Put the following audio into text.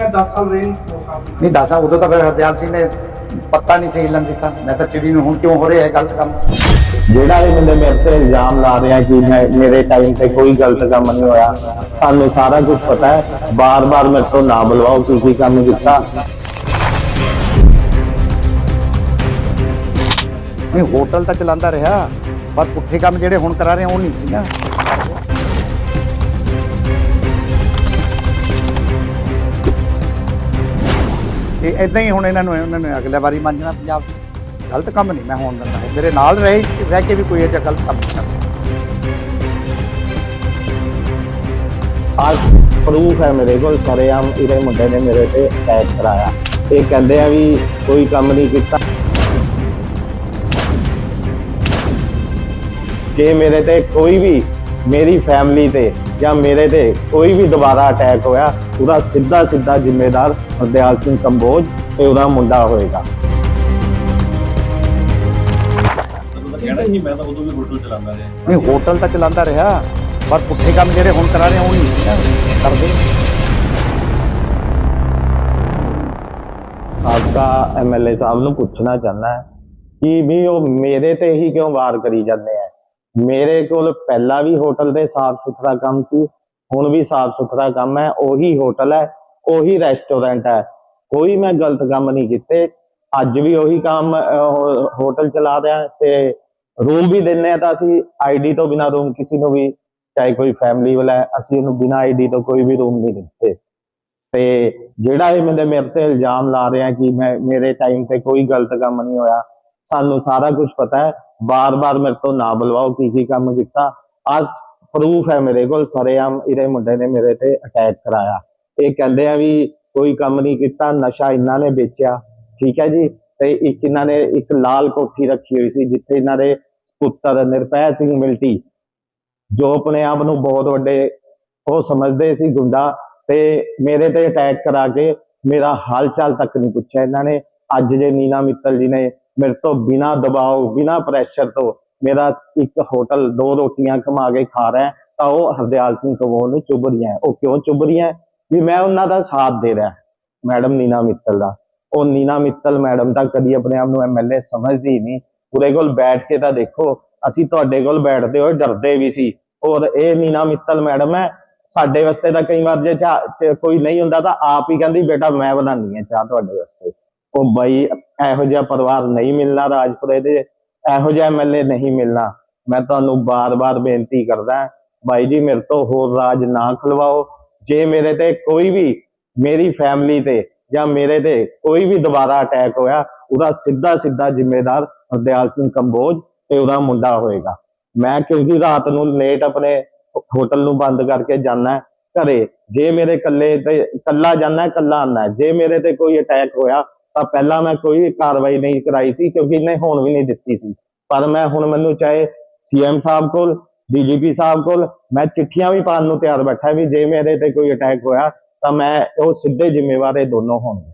ਮੈਂ 10 ਸਾਲ ਨਹੀਂ ਉਦੋਂ ਤਾਂ ਫਿਰ ਹਰਦਿਆਲ ਸਿੰਘ ਨੇ ਪੱਤਾ ਨਹੀਂ ਸੀ ਹਿੱਲਣ ਦਿੱਤਾ ਮੈਂ ਤਾਂ ਚਿੜੀ ਨੂੰ ਹੁਣ ਕਿਉਂ ਹੋ ਰਿਹਾ ਹੈ ਗਲਤ ਕੰਮ? ਜਿਹੜਾ ਇਹ ਬੰਦੇ ਮੇਰੇ ਤੇ ਇਲਜ਼ਾਮ ਲਾ ਰਿਹਾ ਕਿ ਮੈਂ ਮੇਰੇ ਟਾਈਮ ਤੇ ਕੋਈ ਗਲਤ ਕੰਮ ਨਹੀਂ ਹੋਇਆ ਸਾਨੂੰ ਸਾਰਾ ਕੁਝ ਪਤਾ ਹੈ। ਬਾਰ-ਬਾਰ ਮੇਰੇ ਤੋਂ ਨਾ ਬੁਲਵਾਓ ਕੀ ਕੀ ਕੰਮ ਕੀਤਾ। ਨਹੀਂ ਹੋਟਲ ਤਾਂ ਚਲਾਉਂਦਾ ਰਿਹਾ ਪਰ ਪੁੱਠੇ ਕੰਮ ਜਿਹੜੇ ਹੁਣ ਕਰਾ ਰਹੇ ਆ ਉਹ ਨਹੀਂ ਸੀ ਨਾ ਇਹ ਇਦਾਂ ਹੀ ਹੁਣ ਇਹਨਾਂ ਨੂੰ ਉਹਨਾਂ ਨੇ ਅਗਲੇ ਵਾਰੀ ਮੰਨਣਾ ਪੰਜਾਬ 'ਚ। ਗਲਤ ਕੰਮ ਨਹੀਂ, ਮੈਂ ਹੋਣ ਦਿੰਦਾ। ਮੇਰੇ ਨਾਲ ਰਹਿ ਰਹਿ ਕੇ ਵੀ ਕੋਈ ਇਹੋ ਗਲਤ ਕੰਮ ਨਹੀਂ ਕਰਦਾ। ਅੱਜ ਪ੍ਰੂਫ ਹੈ ਮੇਰੇ ਕੋਲ ਸਰੇਆਮ ਇਹਦੇ ਮੁੰਡੇ ਨੇ ਮੇਰੇ ਤੇ ਅਟੈਕ ਕਰਾਇਆ। ਇਹ ਕਹਿੰਦੇ ਆ ਵੀ ਕੋਈ ਕੰਮ ਨਹੀਂ ਕੀਤਾ। ਜੇ ਮੇਰੇ ਤੇ ਕੋਈ ਵੀ, ਮੇਰੀ ਫੈਮਿਲੀ ਤੇ ਜਾਂ ਮੇਰੇ ਤੇ ਕੋਈ ਵੀ ਦੁਬਾਰਾ ਅਟੈਕ ਹੋਇਆ ਉਹਦਾ ਸਿੱਧਾ ਸਿੱਧਾ ਜ਼ਿੰਮੇਦਾਰ ਹਰਦਿਆਲ ਸਿੰਘ ਕੰਬੋਜ ਤੇ ਉਹਦਾ ਮੁੰਡਾ ਹੋਏਗਾ। ਤੁਹਾਨੂੰ ਤਾਂ ਕਹਿਣਾ ਸੀ ਮੈਂ ਤਾਂ ਉਦੋਂ ਵੀ ਹੋਟਲ ਚਲਾਉਂਦਾ ਰਿਹਾ। ਨਹੀਂ ਹੋਟਲ ਤਾਂ ਚਲਾਉਂਦਾ ਰਿਹਾ ਪਰ ਪੁੱਠੇ ਕੰਮ ਜਿਹੜੇ ਹੁਣ ਕਰਾ ਰਹੇ ਉਹ ਨਹੀਂ ਕਰਦੇ। ਆਪਕਾ ਐਮਐਲਏ ਸਾਹਿਬ ਨੂੰ ਪੁੱਛਣਾ ਚਾਹੁੰਦਾ ਹੈ ਕਿ ਵੀ ਉਹ ਮੇਰੇ ਤੇ ਹੀ ਕਿਉਂ ਵਾਰ ਕਰੀ ਜਾਂਦੇ ਆ? ਮੇਰੇ ਕੋਲ ਪਹਿਲਾਂ ਵੀ ਹੋਟਲ ਦੇ ਸਾਫ਼ ਸੁਥਰਾ ਕੰਮ ਸੀ ਹੁਣ ਵੀ ਸਾਫ਼ ਸੁਥਰਾ ਕੰਮ ਹੈ ਉਹੀ ਹੋਟਲ ਹੈ ਉਹੀ ਰੈਸਟੋਰੈਂਟ ਹੈ। ਕੋਈ ਮੈਂ ਗਲਤ ਕੰਮ ਨਹੀਂ ਕੀਤੇ ਅੱਜ ਵੀ ਉਹੀ ਕੰਮ ਹੋਟਲ ਚਲਾ ਰਿਹਾ ਤੇ ਰੂਮ ਵੀ ਦਿੰਨੇ ਆ ਤਾਂ ਅਸੀਂ ਆਈਡੀ ਤੋਂ ਬਿਨਾ ਰੂਮ ਕਿਸੇ ਨੂੰ ਵੀ ਚਾਹੇ ਕੋਈ ਫੈਮਿਲੀ ਵਾਲਾ ਹੈ, ਅਸੀਂ ਉਹਨੂੰ ਬਿਨਾ ਆਈਡੀ ਤੋਂ ਕੋਈ ਵੀ ਰੂਮ ਨਹੀਂ ਦਿੱਤੇ। ਤੇ ਜਿਹੜਾ ਇਹ ਮੇਰੇ ਮੇਰੇ ਤੇ ਇਲਜ਼ਾਮ ਲਾ ਰਿਹਾ ਕਿ ਮੈਂ ਮੇਰੇ ਟਾਈਮ ਤੇ ਕੋਈ ਗਲਤ ਕੰਮ ਨਹੀਂ ਹੋਇਆ ਸਾਨੂੰ ਸਾਰਾ ਕੁਝ ਪਤਾ ਹੈ ਬਾਰ-ਬਾਰ ਮੇਰੇ ਤੋਂ ਨਾ ਬੁਲਵਾਓ, ਕੀ ਕੀ ਕੰਮ ਕੀਤਾ। ਅੱਜ ਪ੍ਰੂਫ ਹੈ ਮੇਰੇ ਕੋਲ, ਸਰੇਆਮ ਇਹਦੇ ਮੁੰਡੇ ਨੇ ਮੇਰੇ ਤੇ ਅਟੈਕ ਕਰਾਇਆ। ਇਹ ਕਹਿੰਦੇ ਆ ਵੀ ਕੋਈ ਕੰਮ ਨਹੀਂ ਕੀਤਾ, ਨਸ਼ਾ ਇਹਨਾਂ ਨੇ ਵੇਚਿਆ। ਠੀਕ ਹੈ ਜੀ? ਤੇ ਇੱਕ ਇਹਨਾਂ ਨੇ ਇੱਕ ਲਾਲ ਕੋਠੀ ਰੱਖੀ ਹੋਈ ਸੀ, ਜਿੱਥੇ ਇਹਨਾਂ ਦੇ ਪੁੱਤਰ ਨਿਰਪੈ ਸਿੰਘ ਮਿਲਟੀ, ਜੋ ਆਪਣੇ ਆਪ ਨੂੰ ਬਹੁਤ ਵੱਡੇ ਉਹ ਸਮਝਦੇ ਸੀ ਗੁੰਡਾ, ਤੇ ਮੇਰੇ ਤੇ ਅਟੈਕ ਕਰਾ ਕੇ ਮੇਰਾ ਹਾਲ ਚਾਲ ਤੱਕ ਨਹੀਂ ਪੁੱਛਿਆ ਇਹਨਾਂ ਨੇ। ਅੱਜ ਜੇ ਨੀਨਾ ਮਿੱਤਲ ਜੀ ਨੇ ਮੇਰੇ ਤੋਂ ਬਿਨਾ ਦਬਾਅ ਬਿਨਾ ਪ੍ਰੈਸ਼ਰ ਤੋਂ ਮੇਰਾ ਇੱਕ ਹੋਟਲ ਦੋ ਰੋਟੀਆਂ ਕਮਾ ਕੇ ਖਾ ਰਿਹਾ ਤਾਂ ਉਹ ਹਰਦਿਆਲ ਸਿੰਘ ਕਬੂਰ ਨੂੰ ਚੁੱਭ ਰਹੀਆਂ ਉਹ ਕਿਉਂ ਚੁੱਭ ਰਹੀਆਂ ਵੀ ਮੈਂ ਉਹਨਾਂ ਦਾ ਸਾਥ ਦੇ ਰਿਹਾ ਮੈਡਮ ਨੀਨਾ ਮਿੱਤਲ ਦਾ। ਉਹ ਨੀਨਾ ਮਿੱਤਲ ਮੈਡਮ ਤਾਂ ਕਦੀ ਆਪਣੇ ਆਪ ਨੂੰ ਐਮਐਲਏ ਸਮਝਦੀ ਨਹੀਂ। ਪੂਰੇ ਕੋਲ ਬੈਠ ਕੇ ਤਾਂ ਦੇਖੋ, ਅਸੀਂ ਤੁਹਾਡੇ ਕੋਲ ਬੈਠਦੇ ਹੋਏ ਡਰਦੇ ਵੀ ਸੀ। ਔਰ ਇਹ ਨੀਨਾ ਮਿੱਤਲ ਮੈਡਮ ਹੈ, ਸਾਡੇ ਵਾਸਤੇ ਤਾਂ ਕਈ ਵਾਰ ਜੇ ਚਾਹ ਕੋਈ ਨਹੀਂ ਹੁੰਦਾ ਤਾਂ ਆਪ ਹੀ ਕਹਿੰਦੀ, ਬੇਟਾ ਮੈਂ ਬਣਾਉਣੀ ਹੈ ਚਾਹ ਤੁਹਾਡੇ ਵਾਸਤੇ। ਉਹ ਬਾਈ, ਇਹੋ ਜਿਹਾ ਪਰਿਵਾਰ ਨਹੀਂ ਮਿਲਣਾ ਰਾਜਪੁਰੇ ਦੇ, ਇਹੋ ਜਿਹਾ ਐਮਐਲਏ ਨਹੀਂ ਮਿਲਣਾ। ਮੈਂ ਤੁਹਾਨੂੰ ਬਾਰ-ਬਾਰ ਬੇਨਤੀ ਕਰਦਾ ਬਾਈ ਜੀ ਮੇਰੇ ਤੋਂ ਹੋਰ ਰਾਜ ਨਾ ਖਲਵਾਓ। ਜੇ ਮੇਰੇ ਤੇ ਕੋਈ ਵੀ ਮੇਰੀ ਫੈਮਿਲੀ ਤੇ ਜਾਂ ਮੇਰੇ ਤੇ ਕੋਈ ਵੀ ਦੁਬਾਰਾ ਅਟੈਕ ਹੋਇਆ, ਉਹਦਾ ਸਿੱਧਾ ਸਿੱਧਾ ਜ਼ਿੰਮੇਦਾਰ ਹਰਦਿਆਲ ਸਿੰਘ ਕੰਬੋਜ ਤੇ ਉਹਦਾ ਮੁੰਡਾ ਹੋਏਗਾ। ਮੈਂ ਕਿਉਂਕਿ ਰਾਤ ਨੂੰ ਲੇਟ ਆਪਣੇ ਹੋਟਲ ਨੂੰ ਬੰਦ ਕਰਕੇ ਜਾਣਾ ਘਰੇ। ਜੇ ਮੇਰੇ ਕੱਲੇ ਤੇ ਕੱਲਾ ਜਾਣਾ ਕੱਲਾ ਆਣਾ ਜੇ ਮੇਰੇ ਤੇ ਕੋਈ ਅਟੈਕ ਹੋਇਆ ਤਾਂ ਪਹਿਲਾਂ ਮੈਂ ਕੋਈ ਕਾਰਵਾਈ ਨਹੀਂ ਕਰਾਈ ਸੀ ਕਿਉਂਕਿ ਇਹਨੇ ਹੋਣ ਵੀ ਨਹੀਂ ਦਿੱਤੀ ਸੀ। ਪਰ ਮੈਂ ਹੁਣ ਮੈਨੂੰ ਚਾਹੇ ਸੀਐਮ ਸਾਹਿਬ ਕੋਲ ਡੀਜੀਪੀ ਸਾਹਿਬ ਕੋਲ, ਮੈਂ ਚਿੱਠੀਆਂ ਵੀ ਪਾਉਣ ਨੂੰ ਤਿਆਰ ਬੈਠਾ ਵੀ ਜੇ ਮੇਰੇ ਤੇ ਕੋਈ ਅਟੈਕ ਹੋਇਆ ਤਾਂ ਮੈਂ ਉਹ ਸਿੱਧੇ ਜ਼ਿੰਮੇਵਾਰ ਇਹ ਦੋਨੋਂ ਹੋਣਗੇ।